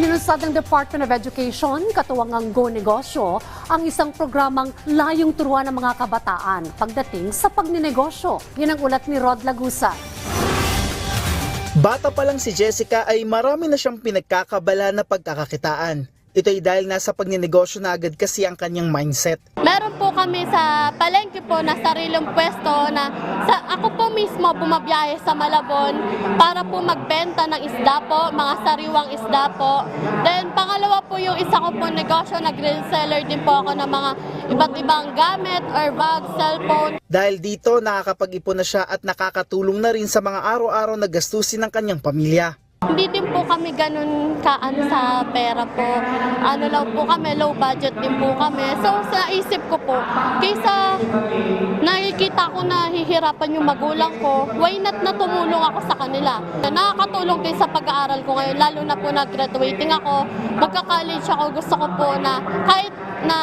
Inilunsad ng Department of Education, katuwang ang Go Negosyo, ang isang programang layong turuan ng mga kabataan pagdating sa pagninegosyo. Yan ang ulat ni Rod Lagusa. Bata pa lang si Jessica ay marami na siyang pinagkakabala na pagkakakitaan. Ito ay dahil nasa pagninegosyo na agad kasi ang kanyang mindset. Meron kami sa palengke po na sariling pwesto na sa, ako po mismo bumabiyahe sa Malabon para po magbenta ng isda po, mga sariwang isda po. Then pangalawa po yung isa ko po negosyo, nag-grill seller din po ako ng mga iba't ibang gamit or bag, cellphone. Dahil dito nakakapag-ipon na siya at nakakatulong na rin sa mga araw-araw na gastusin ng kanyang pamilya. Hindi din po kami ganun kaano sa pera po. Ano lang po kami, low budget din po kami. So sa isip ko po, kaysa nakikita ko na hihirapan yung magulang ko, why not na tumulong ako sa kanila? Nakakatulong din sa pag-aaral ko ngayon, lalo na po nag-graduating ako, magka-college ako, gusto ko po na kahit na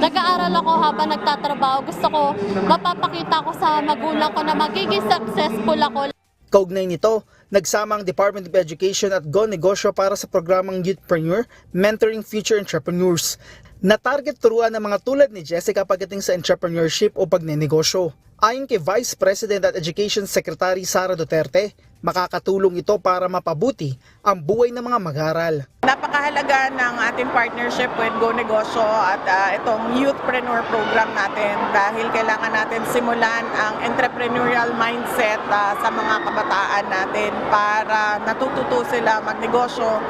nag-aaral ako habang nagtatrabaho, gusto ko mapapakita ko sa magulang ko na magiging successful ako. Kaugnay nito, nagsama ang Department of Education at Go Negosyo para sa programang Youthpreneur, Mentoring Future Entrepreneurs, na target turuan ng mga tulad ni Jessica pagdating sa entrepreneurship o pagnenegosyo. Ayon kay Vice President at Education Secretary Sara Duterte, makakatulong ito para mapabuti ang buhay ng mga mag-aaral. Napakahalaga ng ating partnership with Go Negosyo at ah, itong Youthpreneur program natin dahil kailangan natin simulan ang entrepreneurial mindset ah, sa mga kabataan natin para natututo sila magnegosyo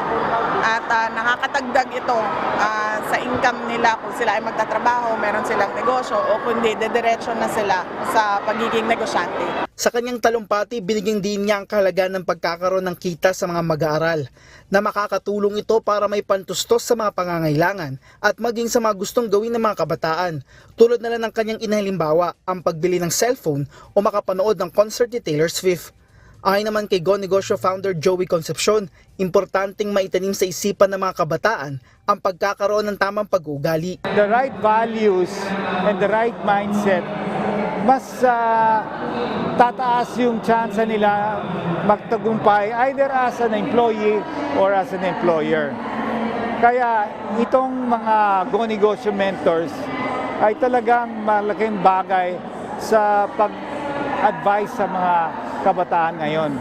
at ah, nakakatagdag ito ah, sa income nila kung sila ay magtatrabaho, meron silang negosyo o kundi dediretso na sila sa pagiging negosyante. Sa kanyang talumpati, binigyan din niya ang kahalagaan ng pagkakaroon ng kita sa mga mag-aaral na makakatulong ito para may pantustos sa mga pangangailangan at maging sa mga gustong gawin ng mga kabataan. Tulad na lang ng kanyang inahalimbawa, ang pagbili ng cellphone o makapanood ng concert ni Taylor Swift. Ayon naman kay Go Negosyo founder Joey Concepcion, importanteng maitanim sa isipan ng mga kabataan ang pagkakaroon ng tamang pag-uugali. the right values and the right mindset, mas ah, tataas yung chance nila magtagumpay either as an employee or as an employer. Kaya itong mga Go Negosyo mentors ay talagang malaking bagay sa pag-advise sa mga kabataan ngayon.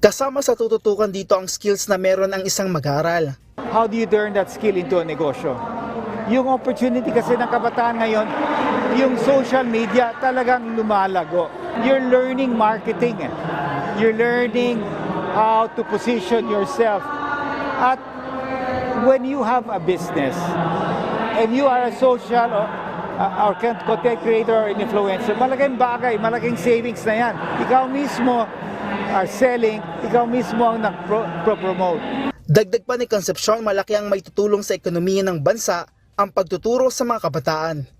Kasama sa tututukan dito ang skills na meron ang isang mag-aaral. How do you turn that skill into a negosyo? Yung opportunity kasi ng kabataan ngayon, yung social media talagang lumalago. You're learning marketing. eh. You're learning how to position yourself. At when you have a business and you are a social or, uh, content creator or influencer, malaking bagay, malaking savings na yan. Ikaw mismo are selling, ikaw mismo ang nag-promote. Dagdag pa ni Concepcion, malaki ang may tutulong sa ekonomiya ng bansa ang pagtuturo sa mga kabataan.